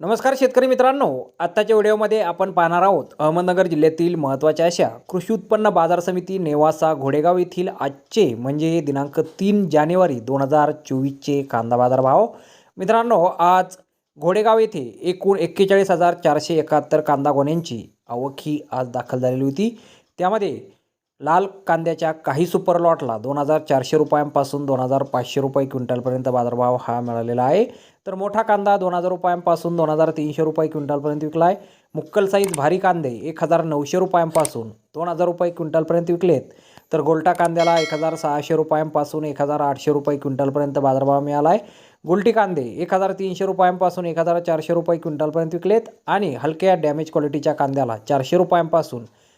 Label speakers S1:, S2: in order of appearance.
S1: नमस्कार शेतकरी मित्रांनो आत्ताच्या व्हिडिओमध्ये आपण पाहणार आहोत अहमदनगर जिल्ह्यातील महत्त्वाच्या अशा कृषी उत्पन्न बाजार समिती नेवासा घोडेगाव येथील आजचे म्हणजे दिनांक तीन जानेवारी दोन हजार चोवीसचे कांदा बाजार भाव मित्रांनो आज घोडेगाव येथे एकूण एक्केचाळीस हजार चारशे एकाहत्तर कांदा गोण्यांची आवक ही आज दाखल झालेली होती. त्यामध्ये लाल कांद्याच्या काही सुपर लॉटला दोन हजार चारशे रुपयांपासून दोन हजार पाचशे रुपये क्विंटलपर्यंत बाजारभाव हा मिळालेला आहे. तर मोठा कांदा दोन हजार रुपयांपासून दोन हजार तीनशे रुपये क्विंटलपर्यंत विकला आहे मुक्कल साईज भारी कांदे एक हजार नऊशे रुपयांपासून दोन हजार रुपये क्विंटलपर्यंत विकलेत. तर गोल्टा कांद्याला एक हजार सहाशे रुपयांपासून एक हजार आठशे रुपये क्विंटलपर्यंत बाजारभाव मिळाला आहे गुलटी कांदे एक हजार तीनशे रुपयांपासून एक हजार चारशे रुपये क्विंटलपर्यंत विकलेत. आणि हलक्या डॅमेज क्वालिटीच्या कांद्याला चारशे रुपयांपासून